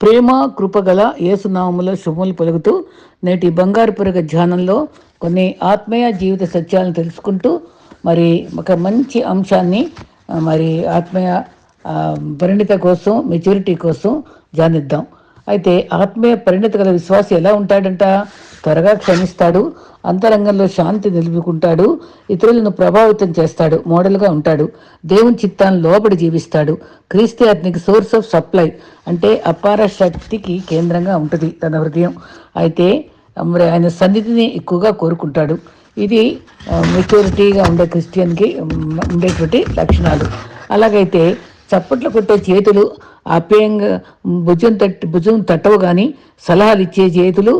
ప్రేమ కృపగల ఏసునామముల శుభములు పలుకుతూ నేటి బంగారు పురగ ధ్యానంలో కొన్ని ఆత్మీయ జీవిత సత్యాలను తెలుసుకుంటూ మరి ఒక మంచి అంశాన్ని మరి ఆత్మీయ పరిణిత కోసం మెచ్యూరిటీ కోసం ధ్యానిద్దాం. అయితే ఆత్మీయ పరిణిత గల విశ్వాసం ఎలా ఉంటాడంట? త్వరగా క్షమిస్తాడు. అంతరంగంలో శాంతి నిలుపుకుంటాడు ఇతరులను ప్రభావితం చేస్తాడు మోడల్గా ఉంటాడు. దేవుని చిత్తాన్ని లోబడి జీవిస్తాడు. క్రీస్తు అతనికి సోర్స్ ఆఫ్ సప్లై అంటే అపార శక్తికి కేంద్రంగా ఉంటుంది తన హృదయం. అయితే మరి ఆయన సన్నిధిని ఎక్కువగా కోరుకుంటాడు. ఇది మెచ్యూరిటీగా ఉండే క్రిస్టియన్కి ఉండేటువంటి లక్షణాలు. అలాగైతే చప్పట్లు కొట్టే చేతులు ఆప్యాయంగా భుజం తట్టి భుజం తట్టవు కానీ సలహాలు ఇచ్చే చేతులు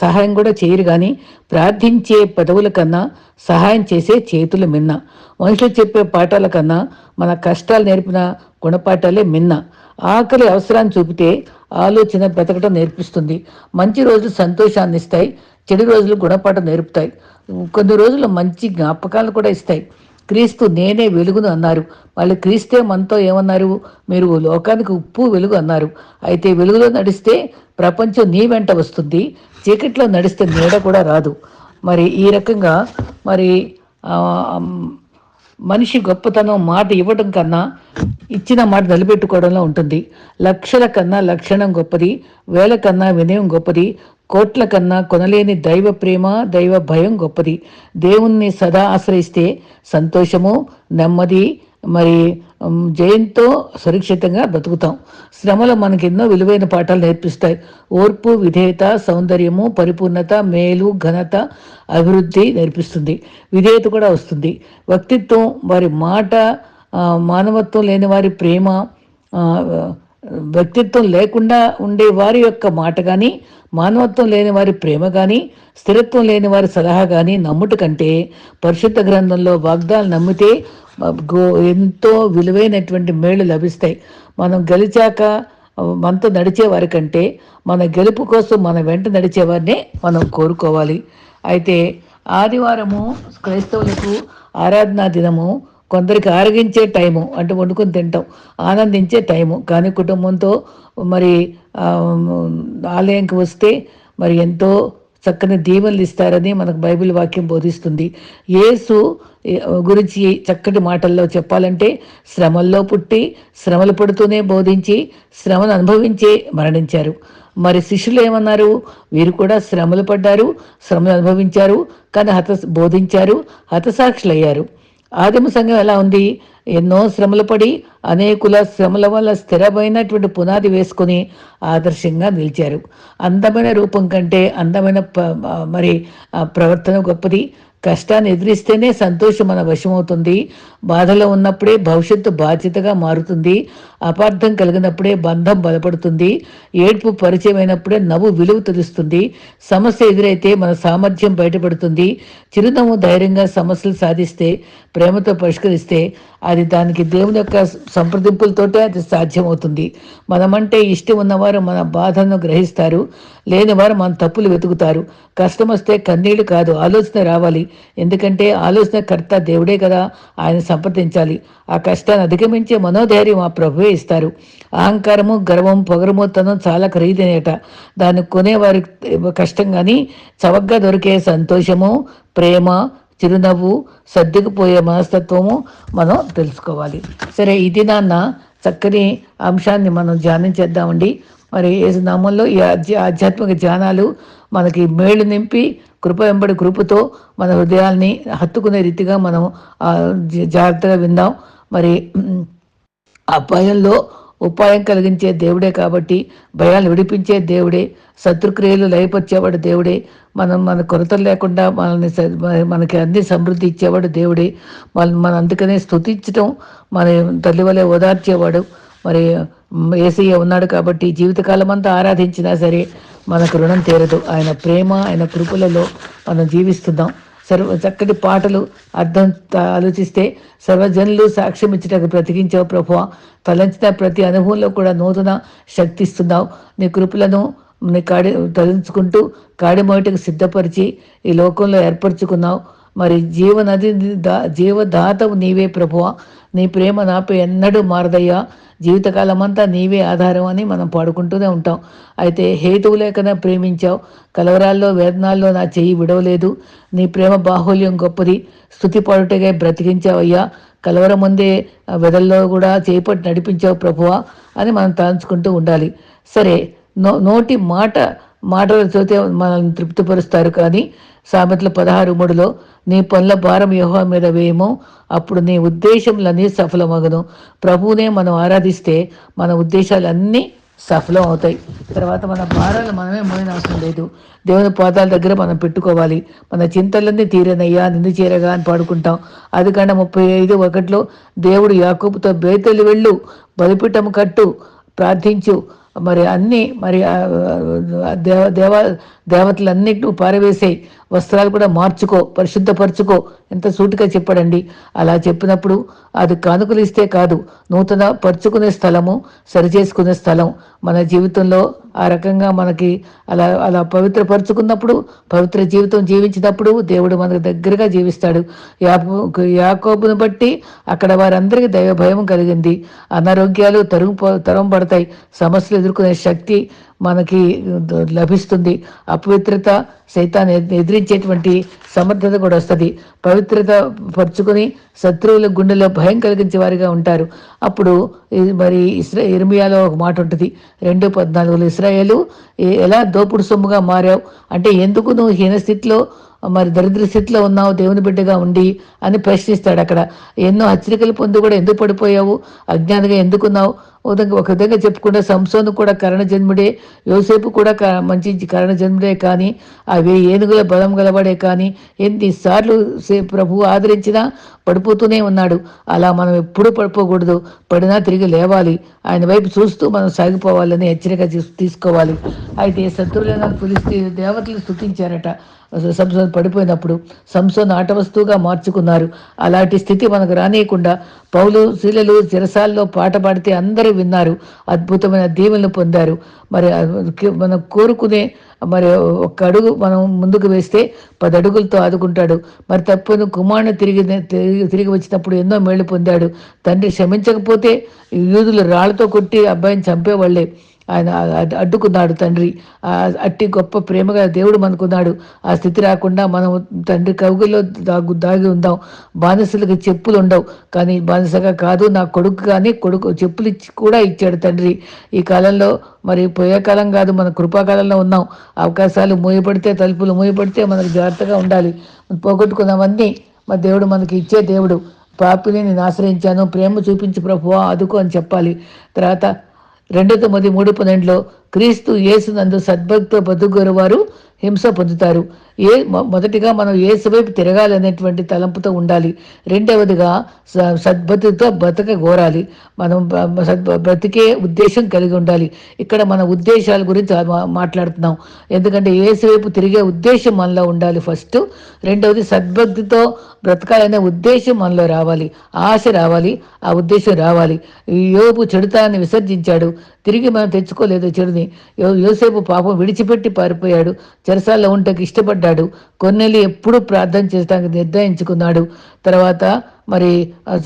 సహాయం కూడా చేయరు కానీ ప్రార్థించే పదవుల కన్నా సహాయం చేసే చేతులు మిన్న. మనుషులు చెప్పే పాఠాల కన్నా మన కష్టాలు నేర్పిన గుణపాఠాలే మిన్న. ఆకలి అవసరాన్ని చూపితే ఆలోచన బ్రతకటం నేర్పిస్తుంది. మంచి రోజులు సంతోషాన్ని ఇస్తాయి చెడు రోజులు గుణపాఠం నేర్పుతాయి. కొన్ని రోజులు మంచి జ్ఞాపకాలు కూడా ఇస్తాయి. క్రీస్తు నేనే వెలుగును అన్నారు. వాళ్ళు క్రీస్తే మనతో ఏమన్నారు? మీరు లోకానికి ఉప్పు వెలుగు అన్నారు. అయితే వెలుగులో నడిస్తే ప్రపంచం నీ వెంట వస్తుంది. చీకట్లో నడిస్తే నీడ కూడా రాదు. మరి ఈ రకంగా మరి మనిషి గొప్పతనం మాట ఇవ్వడం కన్నా ఇచ్చిన మాట నిలబెట్టుకోవడంలో ఉంటుంది. లక్షల కన్నా లక్షణం గొప్పది. వేల కన్నా వినయం గొప్పది. కోట్ల కన్నా కొనలేని దైవ ప్రేమ దైవ భయం గొప్పది. దేవుణ్ణి సదా ఆశ్రయిస్తే సంతోషము నెమ్మది మరి జయంతో సురక్షితంగా బ్రతుకుతాం. శ్రమలు మనకి ఎన్నో విలువైన పాఠాలు నేర్పిస్తాయి. ఓర్పు విధేయత సౌందర్యము పరిపూర్ణత మేలు ఘనత అభివృద్ధి నేర్పిస్తుంది. విధేయత కూడా వస్తుంది. వ్యక్తిత్వం వారి మాట మానవత్వం లేని వారి ప్రేమ వ్యక్తిత్వం లేకుండా ఉండే వారి యొక్క మాట కానీ మానవత్వం లేని వారి ప్రేమ కానీ స్థిరత్వం లేని వారి సలహా కానీ నమ్ముట కంటే పరిశుద్ధ గ్రంథంలో వాగ్దాలు నమ్మితే గో ఎంతో విలువైనటువంటి మేళ్ళు లభిస్తాయి. మనం గెలిచాక ఆ, మనతో కంటే మన గెలుపు కోసం మన వెంట నడిచేవారినే మనం కోరుకోవాలి. అయితే ఆదివారము క్రైస్తవులకు ఆరాధనా దినము కొందరికి ఆరగించే టైము అంటే వండుకొని తింటాం ఆనందించే టైము. కానీ కుటుంబంతో మరి ఆలయంకి వస్తే మరి ఎంతో చక్కని దీవెనలు ఇస్తారని మనకు బైబిల్ వాక్యం బోధిస్తుంది. యేసు గురించి చక్కటి మాటల్లో చెప్పాలంటే శ్రమల్లో పుట్టి శ్రమలు పడుతూనే బోధించి శ్రమను అనుభవించే మరణించారు. మరి శిష్యులు ఏమన్నారు? వీరు కూడా శ్రమలు పడ్డారు శ్రమలు అనుభవించారు కానీ హత బోధించారు హతసాక్షులయ్యారు. ఆదిమ సంఘం ఎలా ఉంది? ఎన్నో శ్రమలు పడి అనేకుల శ్రమల వల్ల స్థిరమైనటువంటి పునాది వేసుకొని ఆదర్శంగా నిలిచారు. అందమైన రూపం కంటే అందమైన మరి ప్రవర్తన గొప్పది. కష్టాన్ని ఎదిరిస్తేనే సంతోషం మన వశమవుతుంది. బాధలో ఉన్నప్పుడే భవిష్యత్తు బాధ్యతగా మారుతుంది. అపార్థం కలిగినప్పుడే బంధం బలపడుతుంది. ఏడ్పు పరిచయం అయినప్పుడే నవ్వు విలువ తెలుస్తుంది. సమస్య ఎదురైతే మన సామర్థ్యం బయటపడుతుంది. చిరునవ్వు ధైర్యంగా సమస్యలు సాధిస్తే ప్రేమతో పరిష్కరిస్తే అది దానికి దేవుని యొక్క సంప్రదింపులతోటే అది సాధ్యమవుతుంది. మనమంటే ఇష్టం ఉన్నవారు మన బాధను గ్రహిస్తారు. లేనివారు మన తప్పులు వెతుకుతారు. కష్టం వస్తే కన్నీళ్ళు కాదు ఆలోచన రావాలి. ఎందుకంటే ఆలోచన కర్త దేవుడే కదా. ఆయన సంప్రదించాలి. ఆ కష్టాన్ని అధిగమించే మనోధైర్యం ఆ ప్రభువే ఇస్తారు. అహంకారము గర్వం పొగరమూతనం చాలా ఖరీదైనట దాన్ని కొనేవారి కష్టం కానీ చవకగా దొరికే సంతోషము ప్రేమ చిరునవ్వు సర్దుకుపోయే మనస్తత్వము మనం తెలుసుకోవాలి. సరే ఇది నాన్న చక్కని అంశాన్ని మనం ధ్యానం చేద్దామండి మరి ఏ నామంలో ఈ ఆధ్యాత్మిక ధ్యానాలు మనకి మేలు నింపి కృప వెంబడి కృపతో మన హృదయాల్ని హత్తుకునే రీతిగా మనం జాగ్రత్తగా విందాం. మరి అపాయంలో ఆ భయంలో ఉపాయం కలిగించే దేవుడే కాబట్టి భయాలు విడిపించే దేవుడే శత్రుక్రియలు లయపరిచేవాడు దేవుడే మనం మన కొరతలు లేకుండా మనల్ని మనకి అన్ని సమృద్ధి ఇచ్చేవాడు దేవుడే మన మన అందుకనే స్థుతించటం మన తల్లి వలె ఓదార్చేవాడు. మరి ఏసయ్య ఉన్నాడు కాబట్టి జీవితకాలం అంతా ఆరాధించినా సరే మనకు రుణం తీరదు. ఆయన ప్రేమ ఆయన కృపలలో మనం జీవిస్తున్నాం. సర్వ చక్కటి పాటలు అర్థం ఆలోచిస్తే సర్వజనులు సాక్ష్యం ఇచ్చటకు బ్రతికించావు ప్రభు తలంచిన ప్రతి అనుభవంలో కూడా నూతన శక్తి ఇస్తున్నావు. నీ కృపలను నీ కాడి తలంచుకుంటూ కాడిమోటికి సిద్ధపరిచి ఈ లోకంలో ఏర్పరచుకున్నావు. మరి జీవనది దా జీవదాతవు నీవే ప్రభువ. నీ ప్రేమ నాపై ఎన్నడూ మారదయ్యా. జీవితకాలం అంతా నీవే ఆధారం అని మనం పాడుకుంటూనే ఉంటాం. అయితే హేతువు లేకనే ప్రేమించావు. కలవరాల్లో వేదనాల్లో నా చెయ్యి విడవలేదు. నీ ప్రేమ బాహుల్యం గొప్పది. స్థుతి పాడుటగా బ్రతికించావయ్యా. కలవరం ముందే వెదల్లో కూడా చేపట్టి నడిపించావు ప్రభువా అని మనం తలంచుకుంటూ ఉండాలి. సరే నో నోటి మాట మాటలు చదివితే మనల్ని తృప్తిపరుస్తారు. కానీ సామెతలు పదహారు మూడులో నీ పనుల భారం యహో మీద వేయము. అప్పుడు నీ ఉద్దేశములన్నీ సఫలమగను. ప్రభువునే మనం ఆరాధిస్తే మన ఉద్దేశాలన్నీ సఫలం అవుతాయి తర్వాత మన భారాలు మనమే మోయిన అవసరం లేదు. దేవుని పాదాల దగ్గర మనం పెట్టుకోవాలి. మన చింతలన్నీ తీరనయ్యా నిన్ను చేరగా అని పాడుకుంటాం. అది కంటే ముప్పై ఐదు ఒకటిలో దేవుడు యాకూపుతో బేతలు వెళ్ళు బలిపీఠం కట్టు ప్రార్థించు. మరి అన్ని మరి దేవ దేవ దేవతలన్నిటిని పారవేసేయి వస్త్రాలు కూడా మార్చుకో పరిశుద్ధపరచుకో. ఎంత సూటిగా చెప్పాడండి. అలా చెప్పినప్పుడు అది కానుకలు ఇస్తే కాదు నూతన పరుచుకునే స్థలము సరిచేసుకునే స్థలం. మన జీవితంలో ఆ రకంగా మనకి అలా అలా పవిత్రపరచుకున్నప్పుడు పవిత్ర జీవితం జీవించినప్పుడు దేవుడు మనకు దగ్గరగా జీవిస్తాడు. యాకో యాకోబును బట్టి అక్కడ వారందరికీ దైవ భయం కలిగింది. అనారోగ్యాలు తరుగు తరం పడతాయి సమస్యలు ఎదుర్కొనే శక్తి మనకి లభిస్తుంది. అపవిత్రత సైతాన్ని ఎదిరించేటువంటి సమర్థత కూడా వస్తుంది. పవిత్రత పరుచుకొని శత్రువుల గుండెలో భయం కలిగించే వారిగా ఉంటారు. అప్పుడు మరి ఇస్రా ఇర్మియాలో ఒక మాట ఉంటుంది. రెండు పద్నాలుగులో ఇస్రాయేలు ఎలా దోపుడు సొమ్ముగా మారావు? అంటే ఎందుకు నువ్వు హీనస్థితిలో మరి దరిద్ర స్థితిలో ఉన్నావు? దేవుని బిడ్డగా ఉండి అని ప్రశ్నిస్తాడు అక్కడ. ఎన్నో హెచ్చరికలు పొంది కూడా ఎందుకు పడిపోయావు? అజ్ఞానిగా ఎందుకున్నావు? ఒక విధంగా చెప్పుకుంటే సంసోను కూడా కరణ జన్ముడే యోసేపు కూడా మంచి కరణ జన్ముడే కానీ అవి ఏనుగుల బలం గలవాడే కానీ ఎన్నిసార్లు ప్రభు ఆదరించినా పడిపోతూనే ఉన్నాడు. అలా మనం ఎప్పుడు పడిపోకూడదు. పడినా తిరిగి లేవాలి. ఆయన వైపు చూస్తూ మనం సాగిపోవాలని హెచ్చరిక తీసుకోవాలి. అయితే శత్రువులైన పిలిస్తే దేవతలు స్థుతించారట సంసోన్ పడిపోయినప్పుడు సంసోన్ ఆట వస్తువుగా మార్చుకున్నారు. అలాంటి స్థితి మనకు రానియకుండా పౌలు శీలలు చిరసాల్లో పాట పాడితే అందరూ విన్నారు. అద్భుతమైన దీవెనలు పొందారు. మరి మనం కోరుకునే మరి ఒక అడుగు మనం ముందుకు వేస్తే పది అడుగులతో ఆదుకుంటాడు. మరి తప్పును కుమారుడు తిరిగి తిరిగి వచ్చినప్పుడు ఎన్నో మేళ్ళు పొందాడు. తండ్రి క్షమించకపోతే యూదులు రాళ్ళతో కొట్టి అబ్బాయిని చంపేవాళ్ళే. ఆయన అడ్డుకున్నాడు తండ్రి. అట్టి గొప్ప ప్రేమగా దేవుడు మనకున్నాడు. ఆ స్థితి రాకుండా మనం తండ్రి కవుగుల్లో దాగు దాగి ఉందాం. బానిసలకు చెప్పులు ఉండవు. కానీ బానిసగా కాదు నా కొడుకు కానీ కొడుకు చెప్పులు ఇచ్చి కూడా ఇచ్చాడు తండ్రి. ఈ కాలంలో మరి పోయే కాలం కాదు మన కృపాకాలంలో ఉన్నాం. అవకాశాలు మూయపడితే తలుపులు మూయపడితే మనకు జాగ్రత్తగా ఉండాలి. పోగొట్టుకున్నవన్నీ మా దేవుడు మనకి ఇచ్చే దేవుడు. పాపిని నేను ఆశ్రయించాను. ప్రేమ చూపించి ప్రభువా అదుకో అని చెప్పాలి. తర్వాత రెండు తొమ్మిది మూడు పన్నెండులో క్రీస్తు యేసునందు సద్భక్తితో బతుకుగోరు వారు హింస పొందుతారు. ఏ మొదటిగా మనం ఏసువైపు తిరగాలనేటువంటి తలంపుతో ఉండాలి. రెండవదిగా సద్భతితో బతక గోరాలి. మనం బ్రతికే ఉద్దేశం కలిగి ఉండాలి. ఇక్కడ మన ఉద్దేశాల గురించి మాట్లాడుతున్నాం. ఎందుకంటే ఏసువైపు తిరిగే ఉద్దేశం మనలో ఉండాలి ఫస్ట్. రెండవది సద్భక్తితో బ్రతకాలనే ఉద్దేశం మనలో రావాలి. ఆశ రావాలి. ఆ ఉద్దేశం రావాలి. యోపు చెడుతాన్ని విసర్జించాడు. తిరిగి మనం తెచ్చుకోలేదు చెడుని. యోసేపు పాపం విడిచిపెట్టి పారిపోయాడు. చెరసాల్లో ఉంటకు ఇష్టపడ్డాడు. కొన్నెలు ఎప్పుడూ ప్రార్థన చేస్తానికి నిర్ణయించుకున్నాడు తర్వాత మరి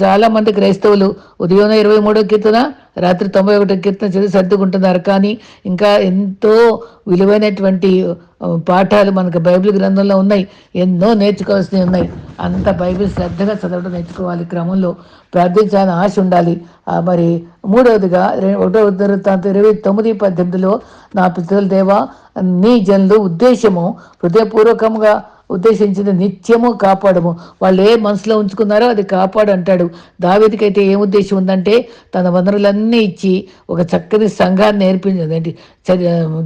చాలా మంది క్రైస్తవులు ఉదయం ఇరవై మూడో కీర్తన రాత్రి తొంభై ఒకటో కీర్తన చదివి సర్దుకుంటున్నారు. కానీ ఇంకా ఎంతో విలువైనటువంటి పాఠాలు మనకు బైబిల్ గ్రంథంలో ఉన్నాయి. ఎన్నో నేర్చుకోవాల్సినవి ఉన్నాయి. అంత బైబిల్ శ్రద్ధగా చదవడం నేర్చుకోవాలి క్రమంలో. ప్రార్థించాలని ఆశ ఉండాలి. మరి మూడవదిగా ఒకటో ఇరవై తొమ్మిది పద్దెనిమిదిలో నా పితృల దేవ నీ జనులు ఉద్దేశము హృదయపూర్వకంగా ఉద్దేశించిన నిత్యము కాపాడము. వాళ్ళు ఏ మనసులో ఉంచుకున్నారో అది కాపాడు అంటాడు. దావేదికైతే ఏం ఉద్దేశం ఉందంటే తన వనరులన్నీ ఇచ్చి ఒక చక్కని సంఘాన్ని నేర్పించింది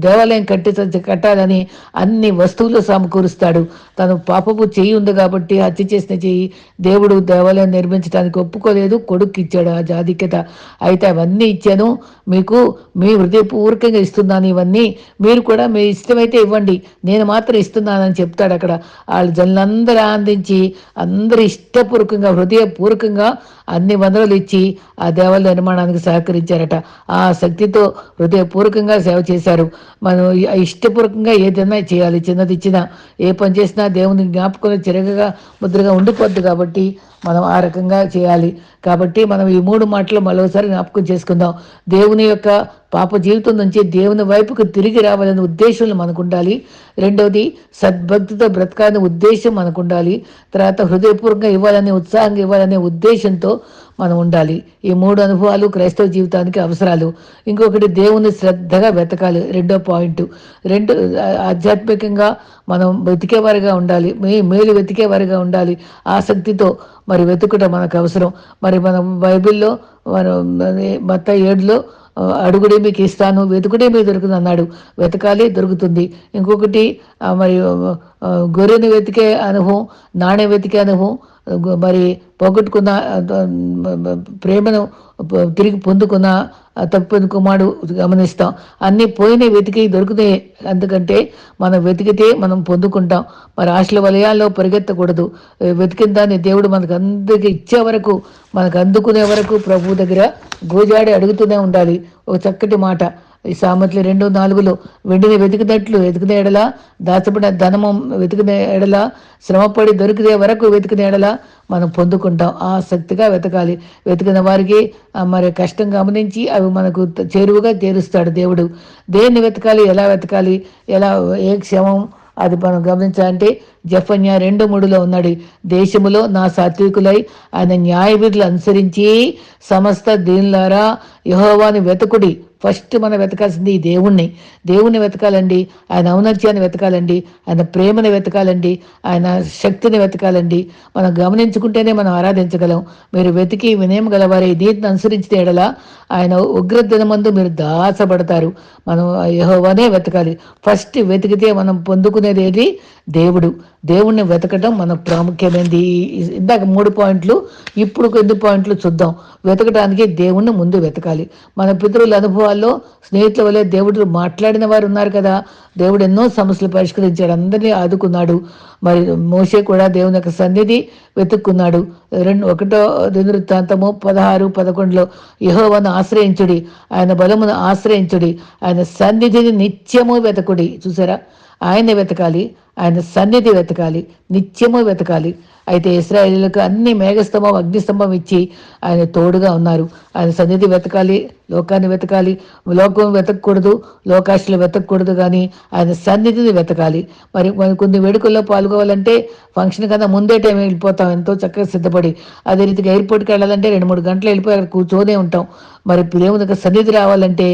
దేవాలయం కట్టి కట్టాలని అన్ని వస్తువులు సమకూరుస్తాడు. తను పాపపు చెయ్యి ఉంది కాబట్టి హత్య చేసిన చెయ్యి దేవుడు దేవాలయం నిర్మించడానికి ఒప్పుకోలేదు కొడుకు ఇచ్చాడు ఆ జాధిక్యత. అయితే అవన్నీ ఇచ్చాను మీకు మీ హృదయపూర్వకంగా ఇస్తున్నాను ఇవన్నీ. మీరు కూడా మీ ఇష్టమైతే ఇవ్వండి నేను మాత్రం ఇస్తున్నానని చెప్తాడు అక్కడ. వాళ్ళు జనులందరూ ఆనందించి అందరూ ఇష్టపూర్వకంగా హృదయపూర్వకంగా అన్ని వనరులు ఇచ్చి ఆ దేవాలయ నిర్మాణానికి సహకరించారట. ఆ శక్తితో హృదయపూర్వకంగా సేవ చేశారు. మనం ఇష్టపూర్వకంగా ఏదైనా చేయాలి. చిన్నది ఇచ్చినా ఏ పని చేసినా దేవుని జ్ఞాపకం చిరగగా ముద్రగా ఉండిపోద్ది కాబట్టి మనం ఆ రకంగా చేయాలి. కాబట్టి మనం ఈ మూడు మాటలు మరోసారి జ్ఞాపకం చేసుకుందాం. దేవుని యొక్క పాప జీవితం నుంచి దేవుని వైపుకు తిరిగి రావాలనే ఉద్దేశం మనకు ఉండాలి. రెండవది సద్భక్తితో బ్రతకాలనే ఉద్దేశం మనకు ఉండాలి. తర్వాత హృదయపూర్వకంగా ఇవ్వాలనే ఉత్సాహంగా ఇవ్వాలనే ఉద్దేశంతో మనం ఉండాలి. ఈ మూడు అనుభవాలు క్రైస్తవ జీవితానికి అవసరాలు. ఇంకొకటి దేవుని శ్రద్ధగా వెతకాలి. రెండో పాయింట్. రెండు ఆధ్యాత్మికంగా మనం వెతికేవారిగా ఉండాలి. మే మేలు వెతికేవారిగా ఉండాలి. ఆసక్తితో మరి వెతుకుట మనకు అవసరం. మరి మనం బైబిల్లో మనం మత్త ఏడులో అడుగుడే మీకు ఇస్తాను వెతుకుడే మీకు దొరుకుతుంది అన్నాడు. వెతకాలి దొరుకుతుంది. ఇంకొకటి మరి గొర్రెను వెతికే అనుభవం నాణ్య వెతికే అనుభవం మరి పోగొట్టుకున్న ప్రేమను తిరిగి పొందుకున్న తప్పిపోయిన కుమారుడు గమనిస్తాం. అన్నీ పోయినవి వెతికి దొరుకుతాయి. ఎందుకంటే మనం వెతికితే మనం పొందుకుంటాం. మరి ఆశల వలయాల్లో పరిగెత్తకూడదు. వెతికిన దాన్ని దేవుడు మనకు అందరికి ఇచ్చే వరకు మనకు అందుకునే వరకు ప్రభు దగ్గర గోజాడి అడుగుతూనే ఉండాలి. ఒక చక్కటి మాట. ఈ సామెతలు రెండు నాలుగులో వెండిని వెతికినట్లు వెతికిన ఎడల దాచబడిన ధనము వెతికిన ఎడల శ్రమపడి దొరికితే వరకు వెతికిన ఎడల మనం పొందుకుంటాం. ఆసక్తిగా వెతకాలి. వెతికిన వారికి మరి కష్టం గమనించి అవి మనకు చేరువుగా చేరుస్తాడు దేవుడు. దేన్ని వెతకాలి? ఎలా వెతకాలి? ఎలా ఏ క్షమం? అది మనం గమనించాలంటే జఫన్య రెండు మూడులో ఉన్నాడు. దేశములో నా సాత్వికులై ఆయన న్యాయ అనుసరించి సమస్త దీనిలారా యహోవాని వెతకుడి ఫస్ట్ మనం వెతకాల్సింది ఈ దేవుణ్ణి. దేవుణ్ణి వెతకాలండి ఆయన ఔన్నత్యాన్ని వెతకాలండి ఆయన ప్రేమను వెతకాలండి ఆయన శక్తిని వెతకాలండి. మనం గమనించుకుంటేనే మనం ఆరాధించగలం. మీరు వెతికి వినయం గలవారే దీన్ని అనుసరించిన ఎడల ఆయన ఉగ్రదినమందు మీరు దాసపడతారు. మనం యహోవానే వెతకాలి. ఫస్ట్ వెతికితే మనం పొందుకునేది ఏది? దేవుడు. దేవుణ్ణి వెతకటం మనకు ప్రాముఖ్యమైనది ఇందాక మూడు పాయింట్లు ఇప్పుడు కొద్ది పాయింట్లు చూద్దాం. వెతకడానికి దేవుణ్ణి ముందు వెతకాలి. మన పితృల అనుభవాల్లో స్నేహితుల వల్లే దేవుడు మాట్లాడిన వారు ఉన్నారు కదా. దేవుడు ఎన్నో సమస్యలు పరిష్కరించాడు. అందరినీ ఆదుకున్నాడు. మరి మోసే కూడా దేవుని యొక్క సన్నిధి వెతుక్కున్నాడు. రెండు ఒకటో దినృత్తాంతము పదహారు పదకొండులో యహోవను ఆశ్రయించుడి ఆయన బలమును ఆశ్రయించుడి ఆయన సన్నిధిని నిత్యము వెతకుడి. చూసారా? ఆయన వెతకాలి. ఆయన సన్నిధి వెతకాలి నిత్యము వెతకాలి. అయితే ఇస్రాయేలీలకు అన్ని మేఘస్తంభం అగ్నిస్తంభం ఇచ్చి ఆయన తోడుగా ఉన్నారు. ఆయన సన్నిధి వెతకాలి లోకాన్ని వెతకాలి. లోకం వెతకూడదు లోకాశలు వెతకూడదు కానీ ఆయన సన్నిధిని వెతకాలి. మరి మరి కొన్ని వేడుకల్లో పాల్గొవాలంటే ఫంక్షన్ కన్నా ముందే టైం వెళ్ళిపోతాం. ఎంతో చక్కగా సిద్ధపడి అదే రీతిగా ఎయిర్పోర్ట్కి వెళ్ళాలంటే రెండు మూడు గంటలు వెళ్ళిపోయి అక్కడ కూర్చోనే ఉంటాం. మరి దేవునికి సన్నిధి రావాలంటే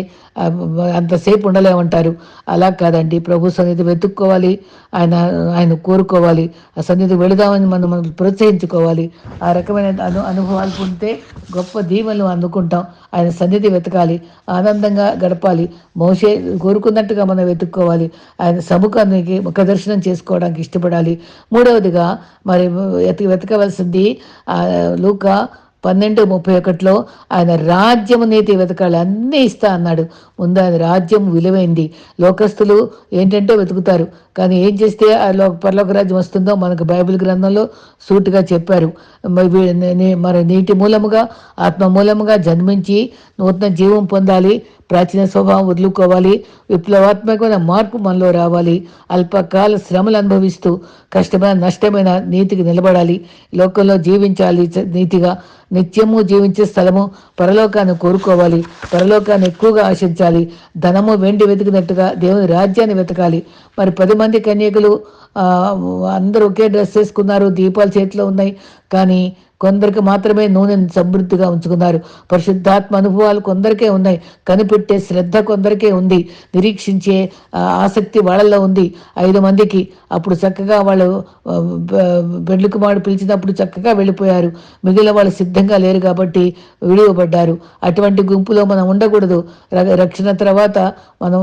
అంతసేపు ఉండలేమంటారు. అలా కాదండి. ప్రభు సన్నిధి వెతుక్కోవాలి. ఆయన ఆయన కోరుకోవాలి. ఆ సన్నిధి వెళదామని మనం మనం ప్రోత్సహించుకోవాలి. ఆ రకమైన అను అనుభవాలు ఉంటే గొప్ప దీవెనలు అందుకుంటాం. ఆయన సన్నిధి వెతకాలి. ఆనందంగా గడపాలి. మోసే కోరుకున్నట్టుగా మనం వెతుక్కోవాలి. ఆయన సముఖానికి ముఖ దర్శనం చేసుకోవడానికి ఇష్టపడాలి. మూడవదిగా మరి వెతకవలసింది లూక పన్నెండు ముప్పై ఒకటిలో ఆయన రాజ్యము నీతి వెతకాలి అన్నీ ఇస్తా అన్నాడు. ముందు ఆయన రాజ్యం విలువైంది. లోకస్తులు ఏంటంటే వెతుకుతారు. కానీ ఏం చేస్తే ఆ లోక పరలోక రాజ్యం వస్తుందో మనకు బైబిల్ గ్రంథంలో సూటిగా చెప్పారు. మరి నీటి మూలముగా ఆత్మ మూలముగా జన్మించి నూతన జీవం పొందాలి. ప్రాచీన స్వభావం వదులుకోవాలి విప్లవాత్మకమైన మార్పు మనలో రావాలి. అల్పకాల శ్రమలు అనుభవిస్తూ కష్టమైన నష్టమైన నీతికి నిలబడాలి. లోకంలో జీవించాలి నీతిగా నిత్యము జీవించే స్థలము పరలోకాన్ని కోరుకోవాలి. పరలోకాన్ని ఎక్కువగా ఆశించాలి. ధనము వెండి వెతికినట్టుగా దేవుని రాజ్యాన్ని వెతకాలి. మరి పది మంది కన్యకులు అందరూ ఒకే డ్రెస్ వేసుకున్నారు దీపాలు చేతిలో ఉన్నాయి. కానీ కొందరికి మాత్రమే నూనెను సమృద్ధిగా ఉంచుకున్నారు. పరిశుద్ధాత్మ అనుభవాలు కొందరికే ఉన్నాయి. కనిపెట్టే శ్రద్ధ కొందరికే ఉంది. నిరీక్షించే ఆసక్తి వాళ్ళల్లో ఉంది. ఐదు మందికి అప్పుడు చక్కగా వాళ్ళు పెళ్ళి కుమారుడు పిలిచినప్పుడు చక్కగా వెళ్ళిపోయారు. మిగిలిన వాళ్ళు సిద్ధంగా లేరు కాబట్టి విడివబడ్డారు. అటువంటి గుంపులో మనం ఉండకూడదు. రక్షణ తర్వాత మనం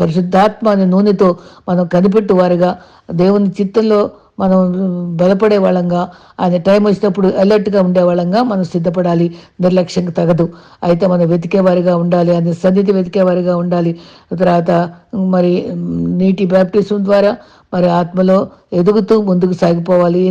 పరిశుద్ధాత్మ నూనెతో మనం కనిపెట్టువారుగా. దేవుని చిత్తంలో మనం బలపడే వాళ్ళంగా ఆయన టైం వచ్చినప్పుడు అలర్ట్గా ఉండేవాళ్ళంగా మనం సిద్ధపడాలి. నిర్లక్ష్యం తగదు. అయితే మనం వెతికేవారిగా ఉండాలి ఆయన సన్నిధి వెతికేవారిగా ఉండాలి. తర్వాత మరి నీటి బ్యాప్టిజం ద్వారా మరి ఆత్మలో ఎదుగుతూ ముందుకు సాగిపోవాలి.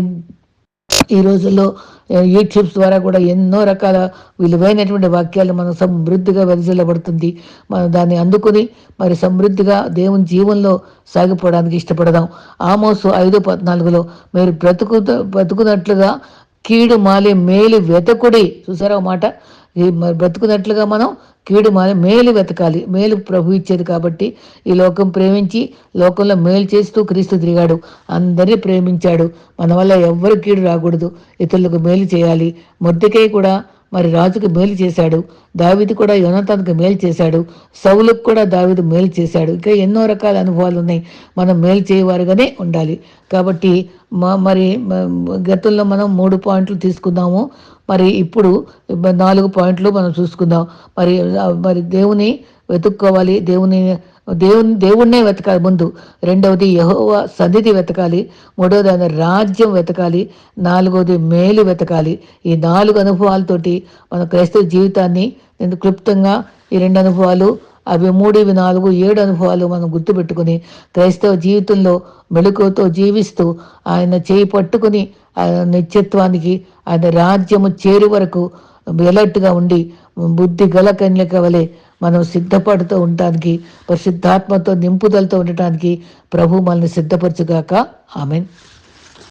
ఈ రోజుల్లో యూట్యూబ్స్ ద్వారా కూడా ఎన్నో రకాల విలువైనటువంటి వాక్యాలు మనం సమృద్ధిగా వెదజల్లబడుతుంది మనం దాన్ని అందుకుని మరి సమృద్ధిగా దేవుని జీవంలో సాగిపోవడానికి ఇష్టపడదాం. ఆమోసు ఐదు పద్నాలుగులో మీరు బ్రతుకు బ్రతుకున్నట్లుగా కీడు మాలి మేలు వెతకుడి. చూసారా మాట? ఈ బ్రతుకున్నట్లుగా మనం కీడు మాని మేలు వెతకాలి. మేలు ప్రభు ఇచ్చేది కాబట్టి ఈ లోకం ప్రేమించి లోకంలో మేలు చేస్తూ క్రీస్తు తిరిగాడు. అందరినీ ప్రేమించాడు. మన వల్ల ఎవ్వరు కీడు రాకూడదు. ఇతరులకు మేలు చేయాలి. మొద్దుకై కూడా మరి రాజుకు మేలు చేశాడు. దావిది కూడా యోనతానికి మేలు చేశాడు. సౌలకు కూడా దావిది మేలు చేశాడు. ఇంకా ఎన్నో రకాల అనుభవాలు ఉన్నాయి. మనం మేలు చేయవారుగానే ఉండాలి. కాబట్టి మా మరి గతంలో మనం మూడు పాయింట్లు తీసుకున్నాము మరి ఇప్పుడు నాలుగు పాయింట్లు మనం చూసుకుందాం. మరి మరి దేవుని వెతుక్కోవాలి. దేవుని దేవుని దేవుణ్ణే వెతకాలి ముందు. రెండవది యహోవ సన్నిధి వెతకాలి. మూడవది ఆయన రాజ్యం వెతకాలి. నాలుగవది మేలు వెతకాలి. ఈ నాలుగు అనుభవాలతోటి మన క్రైస్తవ జీవితాన్ని నేను క్లుప్తంగా ఈ రెండు అనుభవాలు అవి మూడు ఇవి నాలుగు ఏడు అనుభవాలు మనం గుర్తుపెట్టుకుని క్రైస్తవ జీవితంలో మెళుకువతో జీవిస్తూ ఆయన చేయి పట్టుకుని ఆయన నిత్యత్వానికి ఆయన రాజ్యము చేరు వరకు ఎలర్ట్గా ఉండి బుద్ధి గల కన్యక వలె మనం సిద్ధపడుతూ ఉండటానికి పరిశుద్ధాత్మతో నింపుదలతో ఉండటానికి ప్రభు మనల్ని సిద్ధపరచుగాక. ఆమెన్.